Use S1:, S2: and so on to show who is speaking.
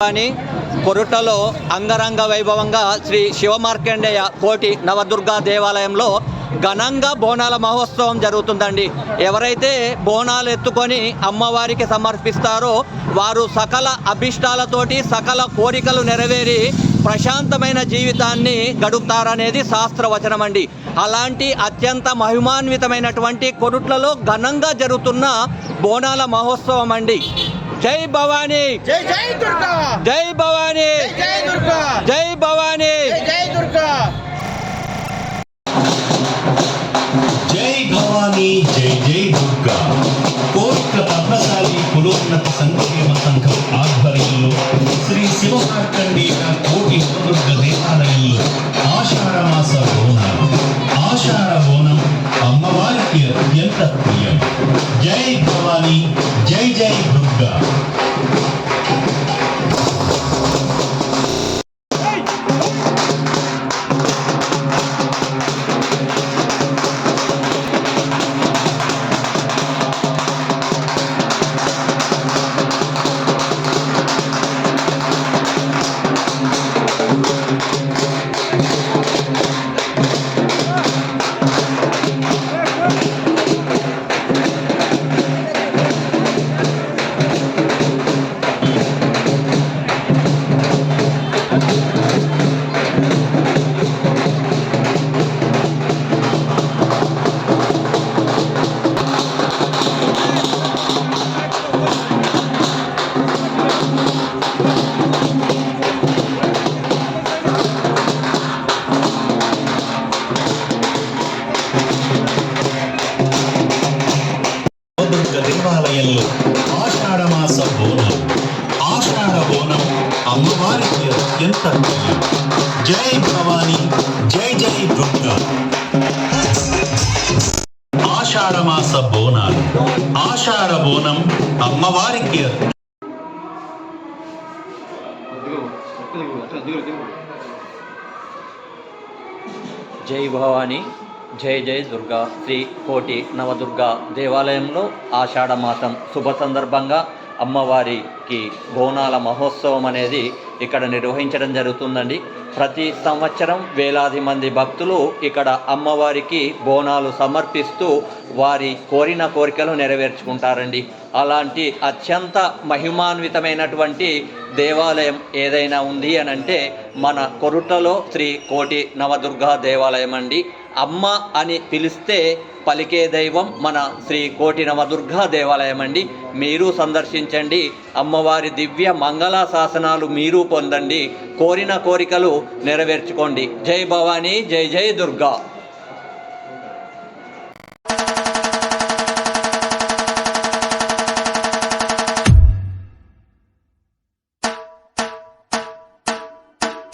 S1: అని కొరుటలో అంగరంగ వైభవంగా శ్రీ శివమార్కండేయ కోటి నవదుర్గా దేవాలయంలో ఘనంగా బోనాల మహోత్సవం జరుగుతుందండి. ఎవరైతే బోనాలు ఎత్తుకొని అమ్మవారికి సమర్పిస్తారో వారు సకల అభిష్టాలతోటి సకల కోరికలు నెరవేరి ప్రశాంతమైన జీవితాన్ని గడుపుతారనేది శాస్త్రవచనం అండి అలాంటి అత్యంత మహిమాన్వితమైనటువంటి కొరుట్లలో ఘనంగా జరుగుతున్న బోనాల మహోత్సవం అండి జై భవానీ
S2: జై జై దుర్గా
S1: జై భవానీ
S2: జై దుర్గా
S1: జై భవానీ
S2: జై దుర్గా
S3: జై భవానీ జై జై దుర్గా కోరిక పద్మశాలి పురోన్నత సంక్షేమ సంఘం ఆధ్వర్యంలో శ్రీ శివమార్కండేయ కోటి దుర్గ దేవాలయంలో ఆషాఢ మాస బోనం ఆషాఢ బోనం అమ్మవారికి అత్యంత ప్రియం జై భవానీ జై జై దుర్గా దుర్గ దేవాలయంలో ఆషాఢ మాస బోనం. ఆషాఢ బోనం అమ్మవారికి అత్యంత జై భవానీ జై జై దుర్గా. ఆషాఢ మాస బోనాలు. ఆషాఢ బోనం అమ్మవారికి
S1: జై భవానీ జై జై దుర్గా శ్రీ కోటి నవదుర్గా దేవాలయంలో ఆషాఢ మాసం శుభ సందర్భంగా అమ్మవారికి బోనాల మహోత్సవం అనేది ఇక్కడ నిర్వహించడం జరుగుతుందండి. ప్రతి సంవత్సరం వేలాది మంది భక్తులు ఇక్కడ అమ్మవారికి బోనాలు సమర్పిస్తూ వారి కోరిన కోరికలు నెరవేర్చుకుంటారండి. అలాంటి అత్యంత మహిమాన్వితమైనటువంటి దేవాలయం ఏదైనా ఉంది అని అంటే మన కొరుటలో శ్రీ కోటి నవదుర్గా దేవాలయం అండి. అమ్మ అని పిలిస్తే పలికే దైవం మన శ్రీ కోటి నవదుర్గా దేవాలయం అండి. మీరు సందర్శించండి. అమ్మవారి దివ్య మంగళ శాసనాలు మీరు పొందండి. కోరిన కోరికలు నెరవేర్చుకోండి. జై భవానీ జై జై దుర్గా.